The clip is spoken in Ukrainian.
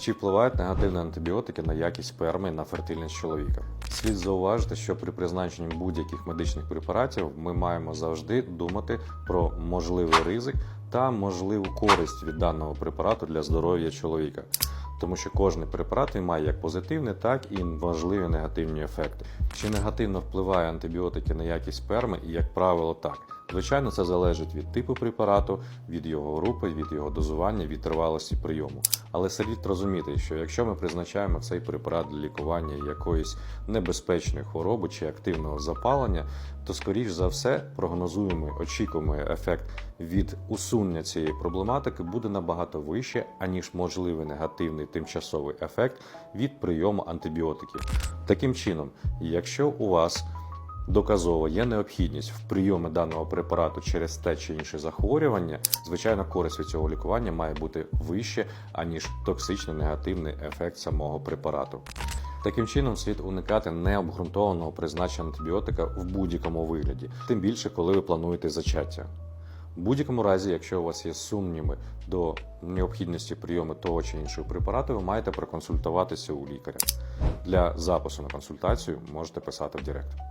Чи впливають негативні антибіотики на якість сперми і на фертильність чоловіка? Слід зауважити, що при призначенні будь-яких медичних препаратів ми маємо завжди думати про можливий ризик та можливу користь від даного препарату для здоров'я чоловіка. Тому що кожний препарат він має як позитивні, так і важливі негативні ефекти. Чи негативно впливає антибіотики на якість сперми? Як правило, так. Звичайно, це залежить від типу препарату, від його групи, від його дозування, від тривалості прийому. Але слід розуміти, що якщо ми призначаємо цей препарат для лікування якоїсь небезпечної хвороби чи активного запалення, то скоріш за все прогнозуємий очікуємий ефект від усунення цієї проблематики буде набагато вище, аніж можливий негативний тимчасовий ефект від прийому антибіотиків. Таким чином, якщо у вас доказово є необхідність в прийомі даного препарату через те чи інше захворювання, звичайно, користь від цього лікування має бути вище, аніж токсичний негативний ефект самого препарату. Таким чином, слід уникати необґрунтованого призначення антибіотика в будь-якому вигляді, тим більше, коли ви плануєте зачаття. В будь-якому разі, якщо у вас є сумніви до необхідності прийому того чи іншого препарату, ви маєте проконсультуватися у лікаря. Для запису на консультацію можете писати в Директ.